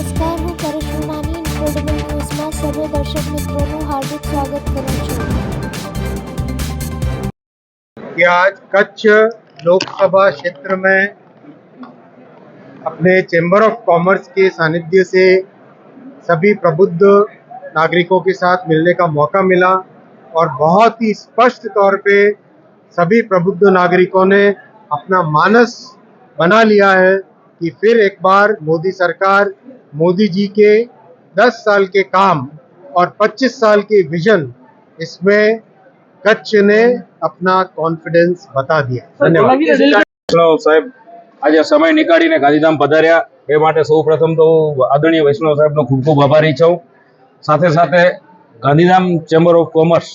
નમસ્કાર હું કરિશ્મા માની ઇન્ક્રેડિબલ ન્યૂઝમાં સર્વે દર્શક મિત્રોનું હાર્દિક સ્વાગત કરું છું कि आज कच्छ लोकसभा क्षेत्र में अपने चैम्बर ऑफ कॉमर्स के सानिध्य से सभी प्रबुद्ध नागरिकों के साथ मिलने का मौका मिला और बहुत ही स्पष्ट तौर पे सभी प्रबुद्ध नागरिकों ने अपना मानस बना लिया है कि फिर एक बार मोदी सरकार मोदी जी के 10 साल के काम और 25 साल के विजन इसमें कच्छ ने अपना कॉन्फिडेंस बता दिया धन्यवाद વૈષ્ણવ સાહેબ આજે સમય નીકાળીને ગાંધીધામ પધાર્યા એ માટે સૌ પ્રથમ તો હું આદરણીય વૈષ્ણવ સાહેબનો ખૂબ ખૂબ આભારી છું સાથે સાથે ગાંધીધામ ચેમ્બર ઓફ કોમર્સ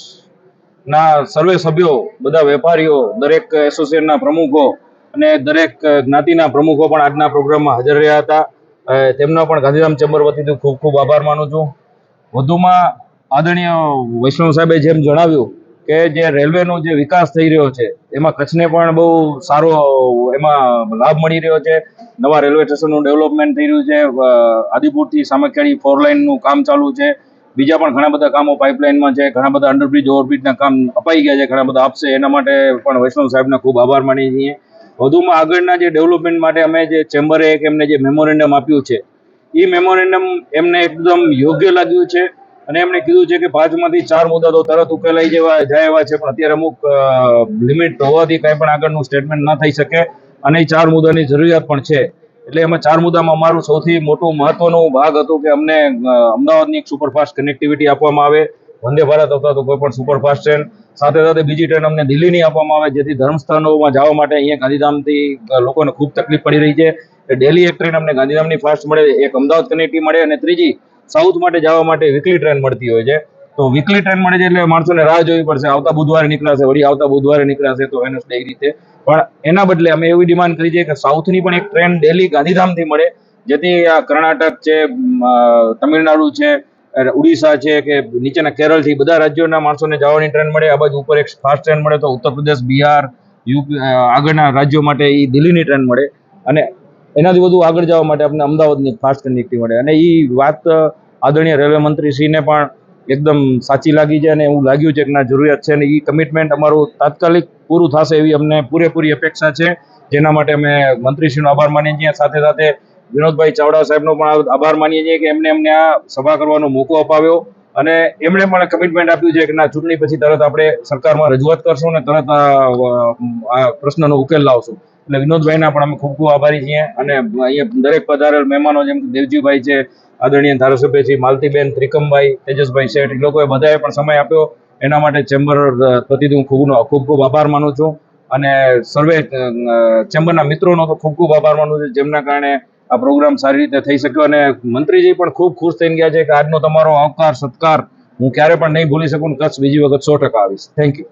ના સર્વે સભ્યો બધા વેપારીઓ દરેક એસોસિએશનના પ્રમુખો અને દરેક જ્ઞાતિના પ્રમુખો પણ આજના પ્રોગ્રામમાં હાજર રહ્યા હતા અ, તેમનો પણ ગાંધીધામ ચેમ્બર વતીથી ખૂબ ખૂબ આભાર માનું છું. વધુમાં આદરણીય વૈષ્ણવ સાહેબે જેમ જણાવ્યું કે જે રેલવેનો જે વિકાસ થઈ રહ્યો છે, એમાં કચ્છને પણ બહુ સારો એમાં લાભ મળી રહ્યો છે. નવા રેલવે સ્ટેશનનું ડેવલપમેન્ટ થઈ રહ્યું છે. આદિપુરથી સામખિયાળી ફોર લાઇનનું કામ ચાલુ છે. બીજા પણ ઘણા બધા કામો પાઇપલાઇનમાં છે. ઘણા બધા અંડરબ્રિજ, ઓવરબ્રિજના કામ અપાઈ ગયા છે. ઘણા બધા આપશે. એના માટે પણ વૈષ્ણવ સાહેબને ખૂબ આભાર માનીએ છીએ. વધુમાં આગળના જે ડેવલપમેન્ટ માટે અમે જે ચેમ્બરે એક એમને જે મેમોરેન્ડમ આપ્યું છે એ મેમોરેન્ડમ એમને એકદમ યોગ્ય લાગ્યું છે અને એમણે કીધું છે કે પાંચમાંથી ચાર મુદ્દા તો તરત ઉકેલાઈ જવા જાય એવા છે, પણ અત્યારે અમુક લિમિટ હોવાથી કંઈ પણ આગળનું સ્ટેટમેન્ટ ન થઈ શકે અને એ ચાર મુદ્દાની જરૂરિયાત પણ છે. એટલે એમાં ચાર મુદ્દામાં અમારું સૌથી મોટું મહત્વનું ભાગ હતું કે અમને અમદાવાદની એક સુપરફાસ્ટ કનેક્ટિવિટી આપવામાં આવે. વંદે ભારત અથવા તો કોઈ પણ સુપરફાસ્ટ ટ્રેન સાથે સાથે બીજી ટ્રેન અમને દિલ્હીની આપવામાં આવે, જેથી ધર્મસ્થાનોમાં જવા માટે અહીંયા ગાંધીધામથી લોકોને ખૂબ તકલીફ પડી રહી છે. ડેલી એક ટ્રેન અમને ગાંધીધામની ફાસ્ટ મળે, એક અમદાવાદ કનેક્ટિવ મળે અને ત્રીજી સાઉથ માટે જવા માટે વીકલી ટ્રેન મળતી હોય છે. તો વીકલી ટ્રેન મળે છે એટલે માણસોને રાહ જોવી પડશે. આવતા બુધવારે નીકળાશે, વળી આવતા બુધવારે નીકળાશે તો વેનસડે એ રીતે? પણ એના બદલે અમે એવી ડિમાન્ડ કરી છે કે સાઉથની પણ એક ટ્રેન ડેલી ગાંધીધામથી મળે, જેથી આ કર્ણાટક છે તમિલનાડુ છે ઉડીસા છે કે નીચેના કેરળથી બધા રાજ્યોના માણસોને જવાની ટ્રેન મળે, આ બાજુ ઉપર એક ફાસ્ટ ટ્રેન મળે તો ઉત્તર પ્રદેશ, બિહાર, યુપી આગળના રાજ્યો માટે એ દિલ્હીની ટ્રેન મળે. અને એનાથી વધુ આગળ જવા માટે આપણે અમદાવાદની ફાસ્ટ કનેક્ટિવ મળે. અને એ વાત આદરણીય રેલવે મંત્રીશ્રીને પણ એકદમ સાચી લાગી છે અને એવું લાગ્યું છે કે ના, જરૂરિયાત છે અને એ કમિટમેન્ટ અમારું તાત્કાલિક પૂરું થશે એવી અમને પૂરેપૂરી અપેક્ષા છે. જેના માટે અમે મંત્રીશ્રીનો આભાર માનીએ છીએ. સાથે સાથે વિનોદભાઈ ચાવડા સાહેબનો પણ આભાર માનીએ છીએ કે એમને અમને આ સભા કરવાનો મોકો અપાવ્યો અને એમણે પણ કમિટમેન્ટ આપ્યું છે કે ના, ચૂંટણી પછી તરત આપણે સરકારમાં રજૂઆત કરશું અને તરત આ પ્રશ્નનો ઉકેલ લાવશું. એટલે વિનોદભાઈના પણ અમે ખૂબ ખૂબ આભારી છીએ અને અહીંયા દરેક પધારેલ મહેમાનો જેમ કે દેવજીભાઈ છે, આદરણીય ધારાસભ્ય છે, માલતીબેન, ત્રિકમભાઈ, તેજસભાઈ શેઠ, એ લોકોએ બધાએ પણ સમય આપ્યો. એના માટે ચેમ્બર વતીથી હું ખૂબ ખૂબ ખૂબ આભાર માનું છું. અને સર્વે ચેમ્બરના મિત્રોનો તો ખૂબ ખૂબ આભાર માનું છું, જેમના કારણે આ પ્રોગ્રામ સારી રીતે થઈ શક્યો અને મંત્રીજી પણ ખૂબ ખુશ થઈને ગયા છે કે આજનો તમારો આવકાર, સત્કાર હું ક્યારે પણ નહીં ભૂલી શકું કચ્છ બીજી વખત સો ટકા આવીશ. Thank you